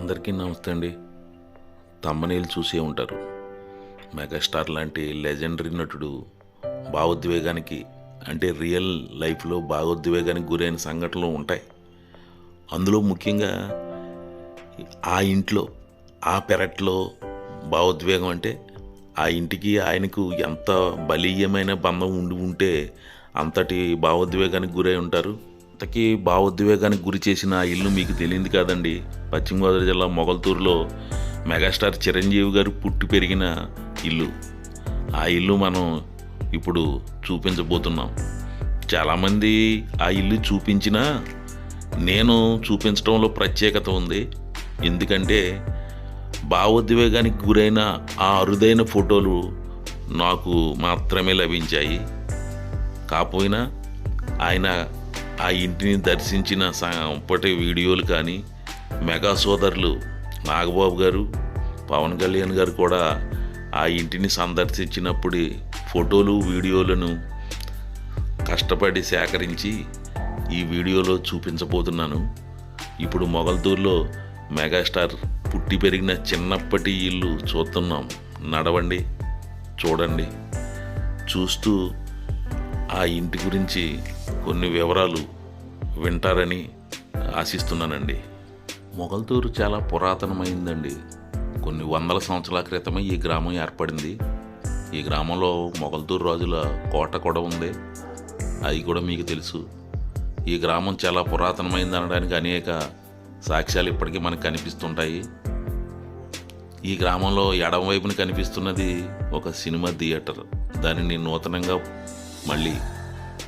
అందరికీ నమస్తే అండి. తమ్మనీళ్ళు చూసే ఉంటారు. మెగాస్టార్ లాంటి లెజెండరీ నటుడు భావోద్వేగానికి అంటే రియల్ లైఫ్లో భావోద్వేగానికి గురైన సంఘటనలు ఉంటాయి. అందులో ముఖ్యంగా ఆ ఇంట్లో ఆ పెరట్లో భావోద్వేగం అంటే ఆ ఇంటికి ఆయనకు ఎంత బలీయమైన బంధం ఉండి ఉంటే అంతటి భావోద్వేగానికి గురై ఉంటారు. అంతకీ భావోద్వేగానికి గురి చేసిన ఆ ఇల్లు మీకు తెలియదు కాదండి. పశ్చిమ గోదావరి జిల్లా మొగల్తూరులో మెగాస్టార్ చిరంజీవి గారు పుట్టి పెరిగిన ఇల్లు. ఆ ఇల్లు మనం ఇప్పుడు చూపించబోతున్నాం. చాలామంది ఆ ఇల్లు చూపించినా నేను చూపించడంలో ప్రత్యేకత ఉంది. ఎందుకంటే భావోద్వేగానికి గురైన ఆ అరుదైన ఫోటోలు నాకు మాత్రమే లభించాయి. కాకపోయినా ఆయన ఆ ఇంటిని దర్శించిన సంపటి వీడియోలు కానీ మెగా సోదరులు నాగబాబు గారు పవన్ కళ్యాణ్ గారు కూడా ఆ ఇంటిని సందర్శించినప్పుడు ఫోటోలు వీడియోలను కష్టపడి సేకరించి ఈ వీడియోలో చూపించబోతున్నాను. ఇప్పుడు మొగల్తూరులో మెగాస్టార్ పుట్టి పెరిగిన చిన్నప్పటి ఇల్లు చూస్తున్నాం. నడవండి చూడండి. చూస్తూ ఆ ఇంటి గురించి కొన్ని వివరాలు వింటారని ఆశిస్తున్నానండి. మొగల్తూరు చాలా పురాతనమైందండి. కొన్ని వందల సంవత్సరాల క్రితమే ఈ గ్రామం ఏర్పడింది. ఈ గ్రామంలో మొగల్తూరు రాజుల కోట కూడా ఉంది. అది కూడా మీకు తెలుసు. ఈ గ్రామం చాలా పురాతనమైంది అనడానికి అనేక సాక్ష్యాలు ఇప్పటికీ మనకు కనిపిస్తుంటాయి. ఈ గ్రామంలో ఎడమ వైపున కనిపిస్తున్నది ఒక సినిమా థియేటర్. దానిని నూతనంగా మళ్ళీ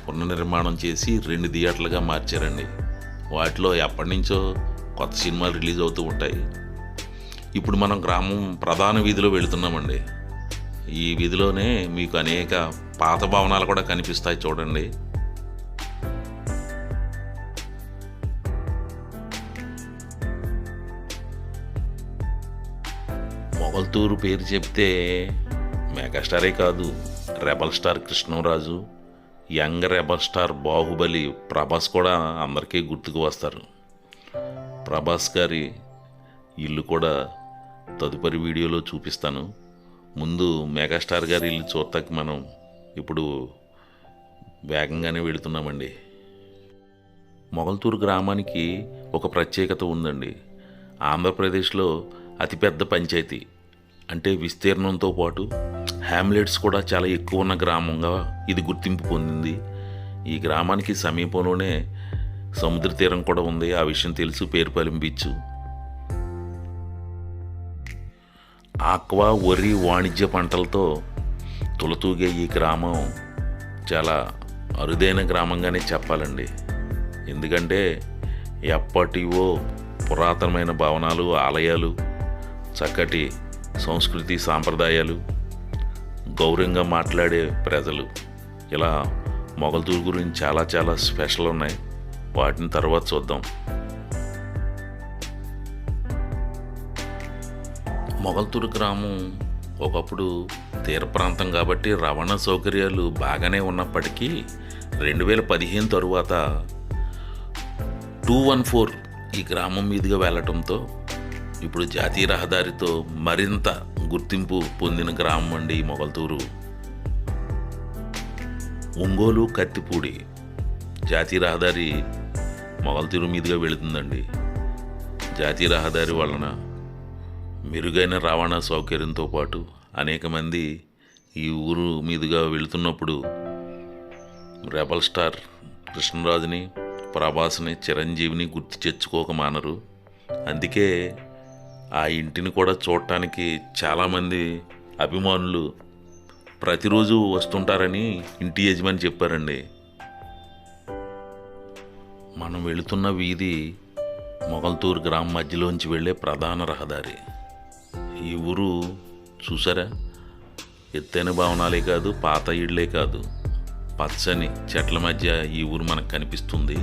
పునర్నిర్మాణం చేసి రెండు థియేటర్లుగా మార్చారండి. వాటిలో ఎప్పటి నుంచో కొత్త సినిమాలు రిలీజ్ అవుతూ ఉంటాయి. ఇప్పుడు మనం గ్రామం ప్రధాన వీధిలో వెళుతున్నామండి. ఈ వీధిలోనే మీకు అనేక పాత భవనాలు కూడా కనిపిస్తాయి చూడండి. మొగల్తూరు పేరు చెప్తే మెగాస్టారే కాదు rebel star Krishnaraju young rebel star Baahubali Prabhas కూడా అందరికీ గుర్తుకు వస్తారు. ప్రభాస్ గారి ఇల్లు కూడా తదుపరి వీడియోలో చూపిస్తాను. ముందు మెగాస్టార్ గారి ఇల్లు చూడటానికి మనం ఇప్పుడు వేగంగానే వెళుతున్నామండి. మొగల్తూరు గ్రామానికి ఒక ప్రత్యేకత ఉందండి. ఆంధ్రప్రదేశ్లో అతిపెద్ద పంచాయతీ అంటే విస్తీర్ణంతో పాటు హ్యామ్లెట్స్ కూడా చాలా ఎక్కువ ఉన్న గ్రామంగా ఇది గుర్తింపు పొందింది. ఈ గ్రామానికి సమీపంలోనే సముద్ర తీరం కూడా ఉంది. ఆ విషయం తెలుసు పేరుపాలెం బీచ్ ఆక్వా వరి వాణిజ్య పంటలతో తులతూగే ఈ గ్రామం చాలా అరుదైన గ్రామంగానే చెప్పాలండి. ఎందుకంటే ఎప్పటివో పురాతనమైన భవనాలు ఆలయాలు చక్కటి సంస్కృతి సాంప్రదాయాలు గౌరవంగా మాట్లాడే ప్రజలు ఇలా మొగల్తూరు గురించి చాలా చాలా స్పెషల్ ఉన్నాయి. వాటిని తర్వాత చూద్దాం. మొగల్తూరు గ్రామం ఒకప్పుడు తీర ప్రాంతం కాబట్టి రవాణా సౌకర్యాలు బాగానే ఉన్నప్పటికీ రెండు వేల పదిహేను తరువాత టూ వన్ ఫోర్ ఈ గ్రామం మీదుగా వెళ్ళటంతో ఇప్పుడు జాతీయ రహదారితో మరింత గుర్తింపు పొందిన గ్రామం అండి ఈ మొగల్తూరు. ఒంగోలు కత్తిపూడి జాతీయ రహదారి మొగల్తూరు మీదుగా వెళుతుందండి. జాతీయ రహదారి వలన మెరుగైన రవాణా సౌకర్యంతో పాటు అనేక మంది ఈ ఊరు మీదుగా వెళుతున్నప్పుడు రెబల్ స్టార్ కృష్ణరాజుని ప్రభాస్ని చిరంజీవిని గుర్తు తెచ్చుకోక మానరు. అందుకే ఆ ఇంటిని కూడా చూడటానికి చాలామంది అభిమానులు ప్రతిరోజు వస్తుంటారని ఇంటి యజమాని చెప్పారండి. మనం వెళుతున్న వీధి మొగల్తూరు గ్రామం మధ్యలోంచి వెళ్ళే ప్రధాన రహదారి. ఈ ఊరు చూసారా? ఎత్తైన భవనాలే కాదు పాత ఇళ్ళే కాదు. పచ్చని చెట్ల మధ్య ఈ ఊరు మనకు కనిపిస్తుంది.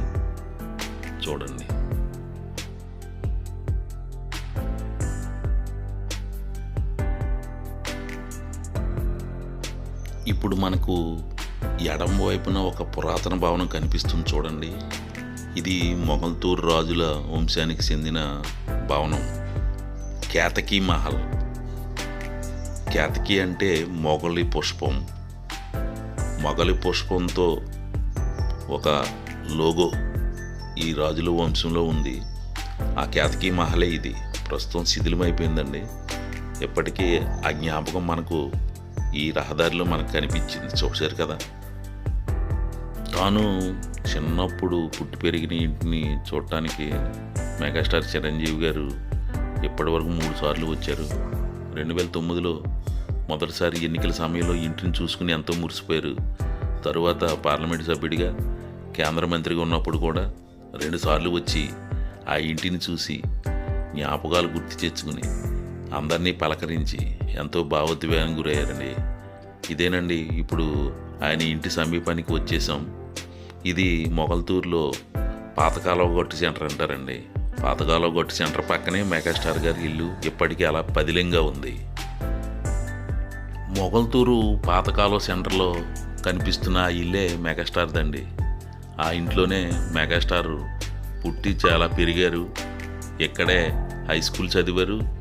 చూడండి. ఇప్పుడు మనకు ఎడం వైపున ఒక పురాతన భవనం కనిపిస్తుంది చూడండి. ఇది మొగల్తూరు రాజుల వంశానికి చెందిన భవనం. కేతకీ మహల్. కేతకి అంటే మొగలి పుష్పం. మొగలి పుష్పంతో ఒక లోగో ఈ రాజుల వంశంలో ఉంది. ఆ కేతకి మహలే ఇది. ప్రస్తుతం శిథిలమైపోయిందండి. ఎప్పటికీ ఆ జ్ఞాపకం మనకు ఈ రహదారిలో మనకు కనిపించింది. చూశారు కదా? తాను చిన్నప్పుడు పుట్టి పెరిగిన ఇంటిని చూడటానికి మెగాస్టార్ చిరంజీవి గారు ఇప్పటివరకు మూడు సార్లు వచ్చారు. రెండు వేల తొమ్మిదిలో మొదటిసారి ఎన్నికల సమయంలో ఇంటిని చూసుకుని ఎంతో మురిసిపోయారు. తరువాత పార్లమెంటు సభ్యుడిగా కేంద్ర మంత్రిగా ఉన్నప్పుడు కూడా రెండుసార్లు వచ్చి ఆ ఇంటిని చూసి జ్ఞాపకాలు గుర్తు తెచ్చుకుని అందరినీ పలకరించి ఎంతో భావోద్వేగానికి గురయ్యారండి. ఇదేనండి ఇప్పుడు ఆయన ఇంటి సమీపానికి వచ్చేసాం ఇది మొగల్తూరులో పాతకాలవ గొట్టు సెంటర్ అంటారండి. పాతకాలవ గొట్టు సెంటర్ పక్కనే మెగాస్టార్ గారి ఇల్లు ఇప్పటికీ అలా పదిలంగా ఉంది. మొగల్తూరు పాతకాలవ సెంటర్లో కనిపిస్తున్న ఆ ఇల్లే మెగాస్టార్దండి. ఆ ఇంట్లోనే మెగాస్టార్ పుట్టి చాలా పెరిగారు. ఇక్కడే హై స్కూల్ చదివారు.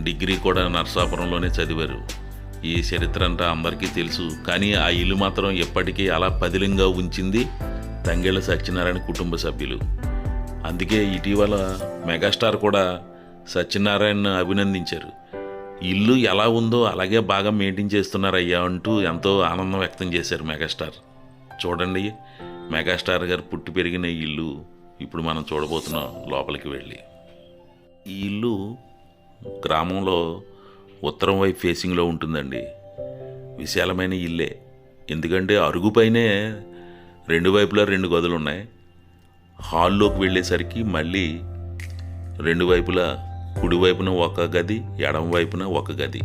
డిగ్రీ కూడా నర్సాపురంలోనే చదివారు. ఈ చరిత్ర అంతా అందరికీ తెలుసు. కానీ ఆ ఇల్లు మాత్రం ఎప్పటికీ అలా పదిలంగా ఉంచింది తంగేళ్ళ సత్యనారాయణ కుటుంబ సభ్యులు. అందుకే ఇటీవల మెగాస్టార్ కూడా సత్యనారాయణ అభినందించారు. ఇల్లు ఎలా ఉందో అలాగే బాగా మెయింటైన్ చేస్తున్నారయ్యా అంటూ ఎంతో ఆనందం వ్యక్తం చేశారు మెగాస్టార్. చూడండి మెగాస్టార్ గారు పుట్టి పెరిగిన ఇల్లు. ఇప్పుడు మనం చూడబోతున్నాం లోపలికి వెళ్ళి. ఈ ఇల్లు గ్రామంలో ఉత్తరం వైపు ఫేసింగ్లో ఉంటుందండి. విశాలమైన ఇల్లే. ఎందుకంటే అరుగుపైనే రెండు వైపులా రెండు గదులు ఉన్నాయి హాల్లోకి వెళ్ళేసరికి మళ్ళీ రెండు వైపులా కుడివైపున ఒక గది ఎడం వైపున ఒక గది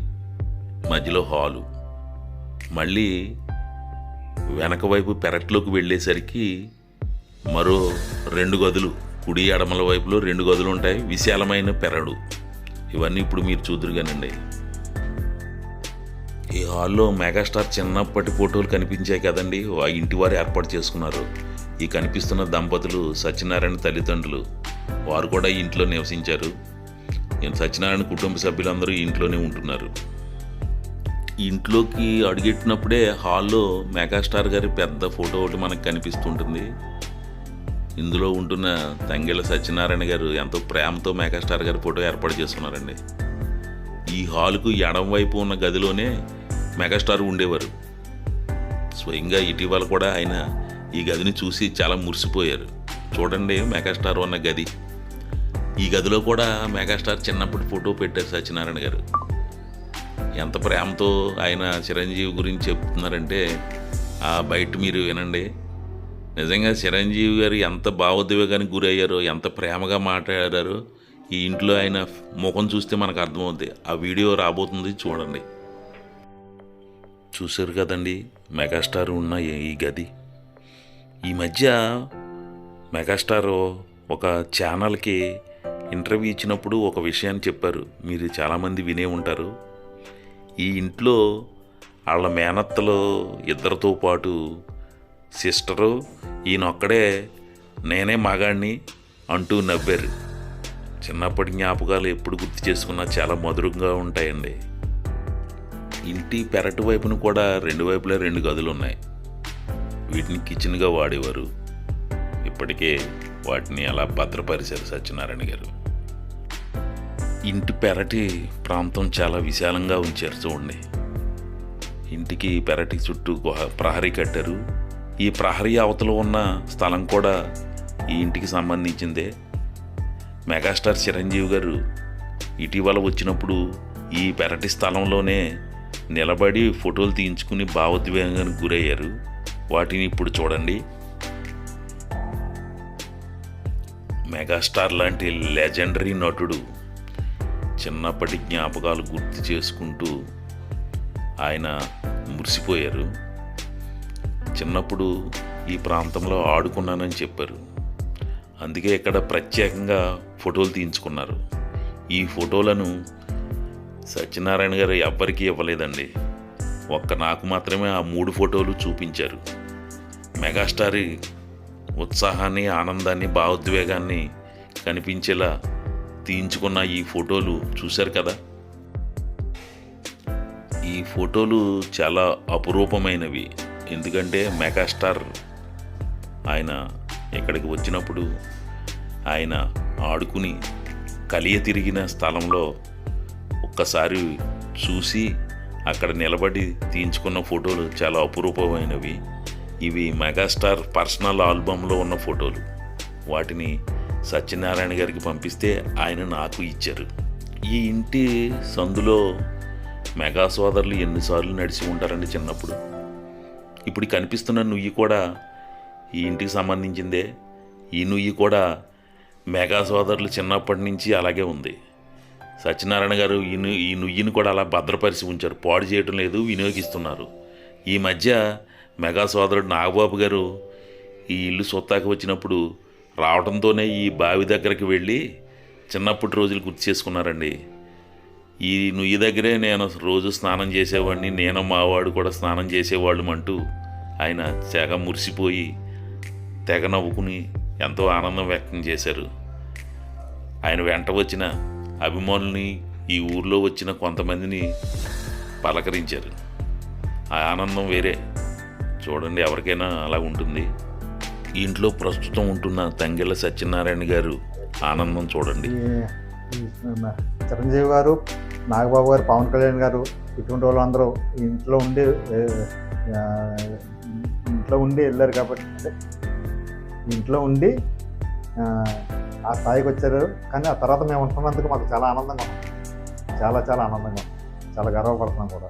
మధ్యలో హాలు. మళ్ళీ వెనక వైపు పెరట్లోకి వెళ్ళేసరికి మరో రెండు గదులు కుడి ఎడమల వైపులో రెండు గదులు ఉంటాయి విశాలమైన పెరడు. ఇవన్నీ ఇప్పుడు మీరు చూదురుగానండి. ఈ హాల్లో మెగాస్టార్ చిన్నప్పటి ఫోటోలు కనిపించాయి కదండి. ఆ ఇంటి వారు ఏర్పాటు చేసుకున్నారు. ఈ కనిపిస్తున్న దంపతులు సత్యనారాయణ తల్లిదండ్రులు. వారు కూడా ఈ ఇంట్లో నివసించారు. నేను సత్యనారాయణ కుటుంబ సభ్యులందరూ ఇంట్లోనే ఉంటున్నారు. ఇంట్లోకి అడుగెట్టినప్పుడే హాల్లో మెగాస్టార్ గారి పెద్ద ఫోటో ఒకటి మనకు కనిపిస్తుంటుంది. ఇందులో ఉంటున్న తంగెళ్ళ సత్యనారాయణ గారు ఎంతో ప్రేమతో మెగాస్టార్ గారి ఫోటో ఏర్పాటు చేస్తున్నారండి ఈ హాల్కు ఎడం వైపు ఉన్న గదిలోనే మెగాస్టార్ ఉండేవారు. స్వయంగా ఇటీవల కూడా ఆయన ఈ గదిని చూసి చాలా మురిసిపోయారు. చూడండి మెగాస్టార్ ఉన్న గది. ఈ గదిలో కూడా మెగాస్టార్ చిన్నప్పుడు ఫోటో పెట్టారు సత్యనారాయణ గారు. ఎంత ప్రేమతో ఆయన చిరంజీవి గురించి చెప్తున్నారంటే ఆ బయట మీరు వినండి. నిజంగా చిరంజీవి గారు ఎంత భావోద్వేగానికి గురయ్యారో ఎంత ప్రేమగా మాట్లాడారో ఈ ఇంట్లో ఆయన ముఖం చూస్తే మనకు అర్థమవుద్ది. ఆ వీడియో రాబోతుంది చూడండి. చూశారు కదండి మెగాస్టార్ ఉన్న ఈ- గది. ఈ మధ్య మెగాస్టార్ ఒక ఛానల్కి ఇంటర్వ్యూ ఇచ్చినప్పుడు ఒక విషయాన్ని చెప్పారు. మీరు చాలామంది వినే ఉంటారు. ఈ ఇంట్లో వాళ్ళ మేనత్తలో ఇద్దరితో పాటు సిస్టరు ఈయనొక్కడే నేనే మగాణ్ణి అంటూ నవ్వారు. చిన్నప్పటి జ్ఞాపకాలు ఎప్పుడు గుర్తు చేసుకున్నా చాలా మధురంగా ఉంటాయండి. ఇంటి పెరటి వైపున కూడా రెండు వైపులా రెండు గదులు ఉన్నాయి వీటిని కిచెన్గా వాడేవారు. ఇప్పటికే వాటిని అలా భద్రపరిచారు సత్యనారాయణ గారు. ఇంటి పెరటి ప్రాంతం చాలా విశాలంగా ఉంచారు చూడండి. ఇంటికి పెరటి చుట్టూ ప్రహరీ కట్టారు. ఈ ప్రహరీ అవతల ఉన్న స్థలం కూడా ఈ ఇంటికి సంబంధించిందే. మెగాస్టార్ చిరంజీవి గారు ఇటీవల వచ్చినప్పుడు ఈ పెరటి స్థలంలోనే నిలబడి ఫోటోలు తీయించుకుని భావోద్వేగానికి గురయ్యారు. వాటిని ఇప్పుడు చూడండి. మెగాస్టార్ లాంటి లెజెండరీ నటుడు చిన్నప్పటి జ్ఞాపకాలు గుర్తు చేసుకుంటూ ఆయన మురిసిపోయారు. చిన్నప్పుడు ఈ ప్రాంతంలో ఆడుకున్నానని చెప్పారు. అందుకే ఇక్కడ ప్రత్యేకంగా ఫోటోలు తీయించుకున్నారు. ఈ ఫోటోలను సత్యనారాయణ గారు ఎవ్వరికీ ఇవ్వలేదండి. ఒక్క నాకు మాత్రమే ఆ మూడు ఫోటోలు చూపించారు. మెగాస్టార్ ఉత్సాహాన్ని ఆనందాన్ని భావోద్వేగాన్ని కనిపించేలా తీయించుకున్న ఈ ఫోటోలు చూశారు కదా? ఈ ఫోటోలు చాలా అపురూపమైనవి. ఎందుకంటే మెగాస్టార్ ఆయన ఇక్కడికి వచ్చినప్పుడు ఆయన ఆడుకుని కలియ తిరిగిన స్థలంలో ఒక్కసారి చూసి అక్కడ నిలబడి తీయించుకున్న ఫోటోలు చాలా అపురూపమైనవి. ఇవి మెగాస్టార్ పర్సనల్ ఆల్బంలో ఉన్న ఫోటోలు. వాటిని సత్యనారాయణ గారికి పంపిస్తే ఆయన నాకు ఇచ్చారు. ఈ ఇంటి సందులో మెగా సోదరులు ఎన్నిసార్లు నడిచి ఉంటారండి చిన్నప్పుడు ఇప్పుడు కనిపిస్తున్న నుయ్యి కూడా ఈ ఇంటికి సంబంధించిందే. ఈ నుయ్యి కూడా మెగా సోదరులు చిన్నప్పటి నుంచి అలాగే ఉంది. సత్యనారాయణ గారు ఈ ను- ఈ నుయ్యిని కూడా అలా భద్రపరిచి ఉంచారు. పాడు చేయటం లేదు వినియోగిస్తున్నారు. ఈ మధ్య మెగా సోదరుడు నాగబాబు గారు ఈ ఇల్లు సొత్తాకి వచ్చినప్పుడు రావడంతోనే ఈ బావి దగ్గరికి వెళ్ళి చిన్నప్పటి రోజులు గుర్తు చేసుకున్నారండి. ఈ నుయ్యి దగ్గరే నేను రోజు స్నానం చేసేవాడిని నేను మావాడు కూడా స్నానం చేసేవాళ్ళం అంటూ ఆయన తెగ మురిసిపోయి తెగ నవ్వుకుని ఎంతో ఆనందం వ్యక్తం చేశారు. ఆయన వెంట వచ్చిన అభిమానుల్ని ఈ ఊర్లో వచ్చిన కొంతమందిని పలకరించారు. ఆ ఆనందం వేరే. చూడండి ఎవరికైనా అలా ఉంటుంది. ఇంట్లో ప్రస్తుతం ఉంటున్న తంగిళ్ళ సత్యనారాయణ గారు ఆనందం చూడండి. చిరంజీవి గారు నాగబాబు గారు పవన్ కళ్యాణ్ గారు ఇటువంటి వాళ్ళందరూ ఇంట్లో ఉండి ఇంట్లో ఉండి వెళ్ళారు కాబట్టి ఇంట్లో ఉండి ఆ, స్థాయికి వచ్చారు. కానీ ఆ తర్వాత మేము ఉంటున్నందుకు మాకు చాలా ఆనందంగా ఉంది. చాలా చాలా ఆనందంగా చాలా గర్వపడుతున్నాం కూడా.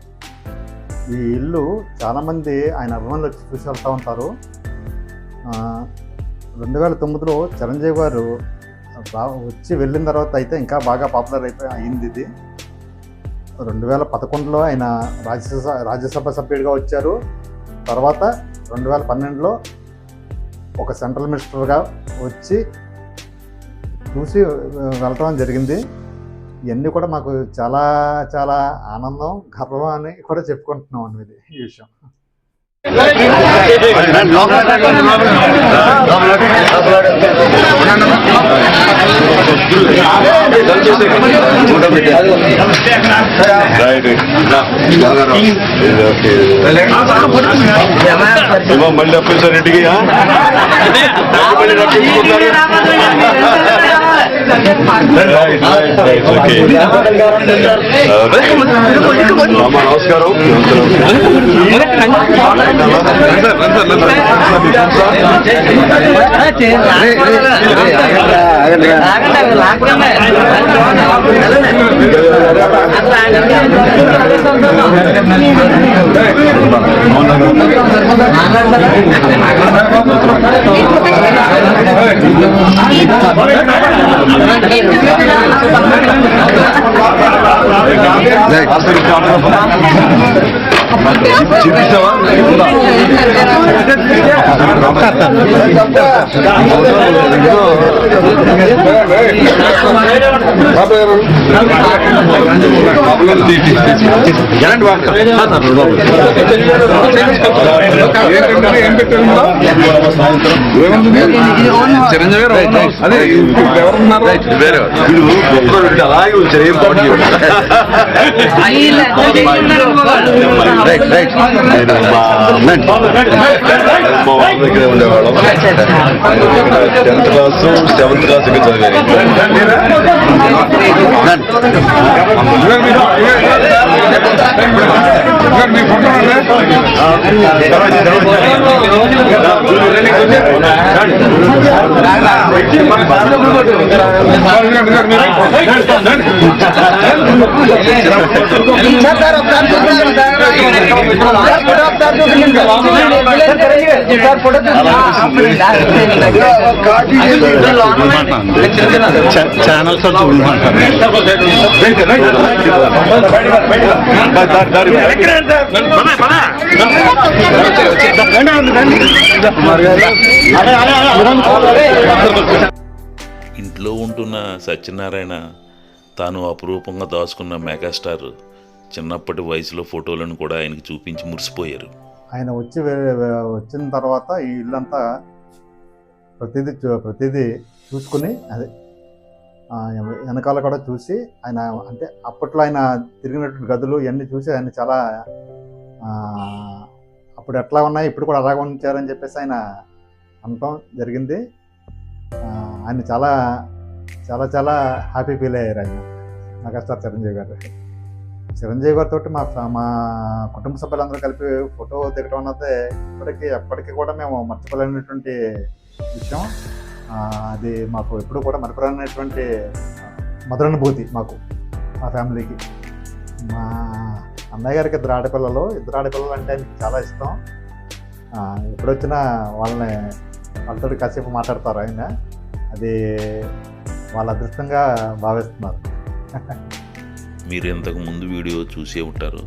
ఈ ఇల్లు చాలామంది ఆయన అభిమానులు వచ్చి చూసి వెళ్తూ ఉంటారు. రెండు వేల తొమ్మిదిలో చిరంజీవి గారు వచ్చి వెళ్ళిన తర్వాత అయితే ఇంకా బాగా పాపులర్ అయిపోయి అయింది ఇది. రెండు వేల పదకొండులో ఆయన రాజ్యసభ రాజ్యసభ సభ్యుడిగా వచ్చారు. తర్వాత రెండు వేల పన్నెండులో ఒక సెంట్రల్ మినిస్టర్గా వచ్చి చూసి వెళ్ళటం జరిగింది. ఇవన్నీ కూడా మాకు చాలా చాలా ఆనందం గర్వం అని కూడా చెప్పుకుంటున్నాం అండి ఇది ఈ విషయం. ఏమో మళ్ళీ అప్పేసారు ఇంటికి ఆ? Ne? Aslında bir tane var. Çiftlik చూపిస్తావా ఎలాంటి చిరంజీవి అదే ఎవరున్నారు వేరే వీడు గొప్పగా వీడు అలాగే ఉంచారు ఏం పాటు రైట్ రైట్ దగ్గర ఉండేవాళ్ళం. టెన్త్ క్లాస్ సెవెంత్ క్లాస్ ఇక్కడ చదివాను ఛానల్స్ ఇంట్లో ఉంటున్న సత్యనారాయణ తాను అపురూపంగా దాచుకున్న మెగాస్టార్ చిన్నప్పటి వయసులో ఫోటోలను కూడా ఆయనకి చూపించి మురిసిపోయారు. ఆయన వచ్చి వచ్చిన తర్వాత ఈ ఇల్లంతా ప్రతిదీ చూ- ప్రతిదీ చూసుకుని అదే వెనకాల కూడా చూసి ఆయన అంటే అప్పట్లో ఆయన తిరిగినటువంటి గదులు ఇవన్నీ చూసి ఆయన చాలా అప్పుడు ఎట్లా ఉన్నాయి? ఇప్పుడు కూడా అలాగే ఉంచారని చెప్పేసి ఆయన అనటం జరిగింది. ఆయన చాలా చాలా చాలా హ్యాపీ ఫీల్ అయ్యారు ఆయన. మెగాస్టార్ చిరంజీవి గారు. చిరంజీవి గారితో మా ఫ్యా- మా కుటుంబ సభ్యులందరూ కలిపి ఫోటో దిగడం అన్నది ఇప్పటికీ ఎప్పటికీ కూడా మేము మర్చిపోలేనటువంటి విషయం. అది మాకు ఎప్పుడు కూడా మరపురానటువంటి మధురానుభూతి మాకు మా ఫ్యామిలీకి. మా అన్నయ్య గారికి ఇద్దరు ఆడపిల్లలు. ఇద్దరు ఆడపిల్లలు అంటే ఆయనకి చాలా ఇష్టం. ఎప్పుడొచ్చినా వాళ్ళని వాళ్ళతో కాసేపు మాట్లాడతారు ఆయన. అది వాళ్ళ అదృష్టంగా భావిస్తున్నారు. మీరు ఇంతకు ముందు వీడియో చూసే ఉంటారు.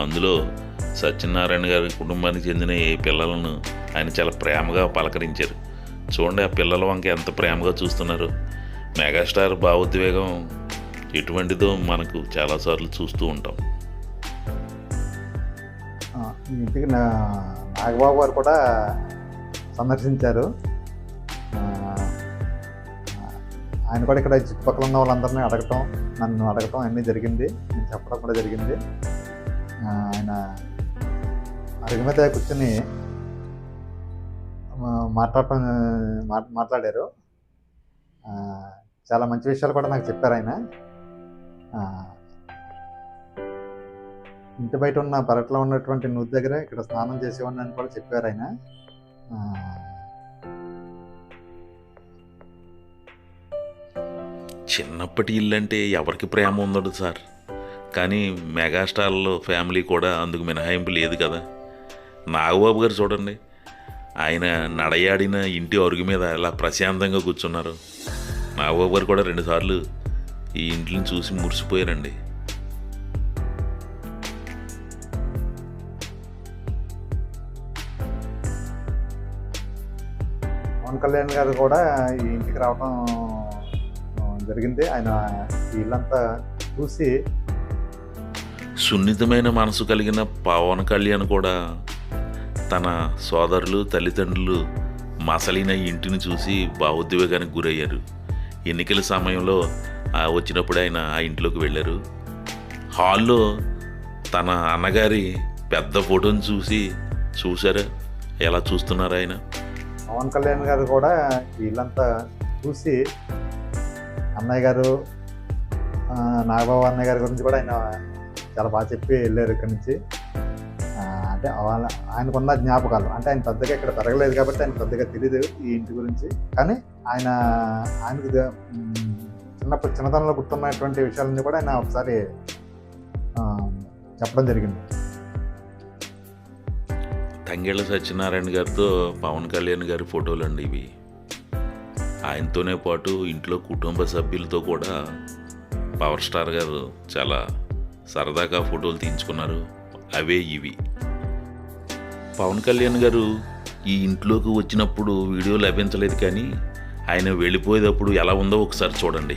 అందులో సత్యనారాయణ గారి కుటుంబానికి చెందిన ఏ పిల్లలను ఆయన చాలా ప్రేమగా పలకరించారు. చూడండి ఆ పిల్లల వంక ఎంత ప్రేమగా చూస్తున్నారు. మెగాస్టార్ భావోద్వేగం ఎటువంటిదో మనకు చాలాసార్లు చూస్తూ ఉంటాం. ఇంటికి నా నాగబాబు గారు కూడా సందర్శించారు. ఆయన కూడా ఇక్కడ చుట్టుపక్కల ఉన్న వాళ్ళందరినీ అడగటం నన్ను అడగటం అన్నీ జరిగింది. నేను చెప్పడం కూడా జరిగింది. ఆయన అడుగు మీద కూర్చొని మాట్లాడటం మాట్లాడారు. చాలా మంచి విషయాలు కూడా నాకు చెప్పారు ఆయన. ఇంటి బయట ఉన్న పెరట్లో ఉన్నటువంటి నూతి దగ్గర ఇక్కడ స్నానం చేసేవాడిని అని కూడా చెప్పారు ఆయన. చిన్నప్పటి ఇల్లు అంటే ఎవరికి ప్రేమ ఉండదు సార్. కానీ మెగాస్టార్లో ఫ్యామిలీ కూడా అందుకు మినహాయింపు లేదు కదా. నాగబాబు గారు చూడండి ఆయన నడయాడిన ఇంటి అరుగు మీద ఎలా ప్రశాంతంగా కూర్చున్నారు. నాగబాబు గారు కూడా రెండుసార్లు ఈ ఇంటిని చూసి మురిసిపోయారండి. కళ్యాణ్ గారు కూడా ఈ ఇంటికి రావడం జరిగింది. ఆయన వీళ్ళంతా ఇల్లంతా చూసి సున్నితమైన మనసు కలిగిన పవన్ కళ్యాణ్ కూడా తన సోదరులు తల్లిదండ్రులు మసలిన ఇంటిని చూసి భావోద్వేగానికి గురయ్యారు. ఎన్నికల సమయంలో ఆ, వచ్చినప్పుడు ఆయన ఆ ఇంట్లోకి వెళ్ళారు. హాల్లో తన అన్నగారి పెద్ద ఫోటోని చూసి చూశారు? ఎలా చూస్తున్నారు ఆయన? పవన్ కళ్యాణ్ గారు కూడా వీళ్ళంతా చూసి అన్నయ్య గారు నాగబాబు అన్నయ్య గారి గురించి కూడా ఆయన చాలా బాగా చెప్పి వెళ్ళారు ఇక్కడి నుంచి. అంటే వాళ్ళ ఆయనకున్న జ్ఞాపకాలు. అంటే ఆయన పెద్దగా ఇక్కడ పెరగలేదు కాబట్టి ఆయన పెద్దగా తెలియదు ఈ ఇంటి గురించి. కానీ ఆయన ఆయనకు చిన్నప్పుడు చిన్నతనంలో గుర్తున్నటువంటి విషయాలన్నీ కూడా ఆయన ఒకసారి చెప్పడం జరిగింది. తంగేళ్ళ సత్యనారాయణ గారితో పవన్ కళ్యాణ్ గారి ఫోటోలు అండి ఇవి. ఆయనతోనే పాటు ఇంట్లో కుటుంబ సభ్యులతో కూడా పవర్ స్టార్ గారు చాలా సరదాగా ఫోటోలు తీయించుకున్నారు. అవే ఇవి. పవన్ కళ్యాణ్ గారు ఈ ఇంట్లోకి వచ్చినప్పుడు వీడియో లభించలేదు కానీ ఆయన వెళ్ళిపోయేటప్పుడు ఎలా ఉందో ఒకసారి చూడండి.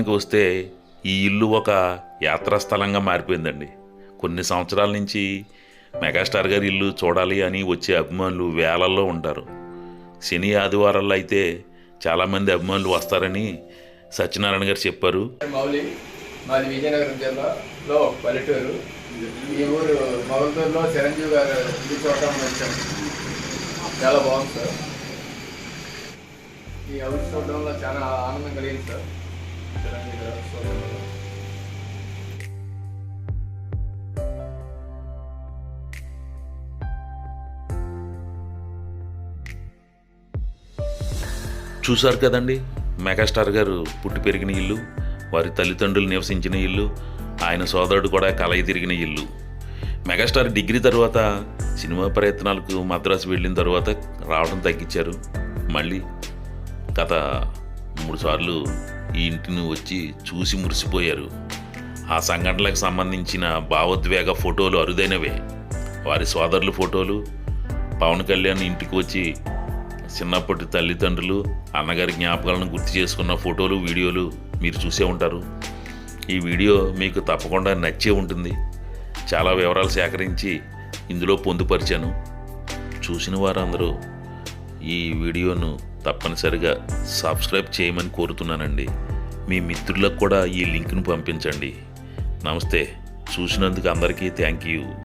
ప్రస్తుతానికి వస్తే ఈ ఇల్లు ఒక యాత్రాస్థలంగా మారిపోయిందండి. కొన్ని సంవత్సరాల నుంచి మెగాస్టార్ గారి ఇల్లు చూడాలి అని వచ్చే అభిమానులు వేలల్లో ఉంటారు. శని ఆదివారాల్లో అయితే చాలామంది అభిమానులు వస్తారని సత్యనారాయణ గారు చెప్పారు. మాది విజయనగరం జిల్లాలో పల్లెటూరు. ఈ ఊరు మొగల్తూరులో చిరంజీవి గారు ఇల్లు చూడటం వచ్చాం. చాలా బాగుంది సార్. ఈ హౌస్ చూడడంలో చాలా ఆనందం కలిగింది సార్. చూశారు కదండి మెగాస్టార్ గారు పుట్టి పెరిగిన ఇల్లు వారి తల్లిదండ్రులు నివసించిన ఇల్లు ఆయన సోదరుడు కూడా కలయి తిరిగిన ఇల్లు. మెగాస్టార్ డిగ్రీ తర్వాత సినిమా ప్రయత్నాలకు మద్రాసు వెళ్ళిన తర్వాత రావడం తగ్గించారు. మళ్ళీ గత మూడు సార్లు ఈ ఇంటిని వచ్చి చూసి మురిసిపోయారు. ఆ సంఘటనలకు సంబంధించిన భావోద్వేగ ఫోటోలు అరుదైనవే. వారి సోదరుల ఫోటోలు పవన్ కళ్యాణ్ ఇంటికి వచ్చి చిన్నప్పటి తల్లిదండ్రులు అన్నగారి జ్ఞాపకాలను గుర్తు చేసుకున్న ఫోటోలు వీడియోలు మీరు చూసే ఉంటారు. ఈ వీడియో మీకు తప్పకుండా నచ్చే ఉంటుంది. చాలా వివరాలు సేకరించి ఇందులో పొందుపరిచాను. చూసిన వారందరూ ఈ వీడియోను తప్పనిసరిగా సబ్స్క్రైబ్ చేయమని కోరుతున్నానండి. మీ మిత్రులకు కూడా ఈ లింక్ను పంపించండి. నమస్తే. చూసినందుకు అందరికీ థ్యాంక్ యూ.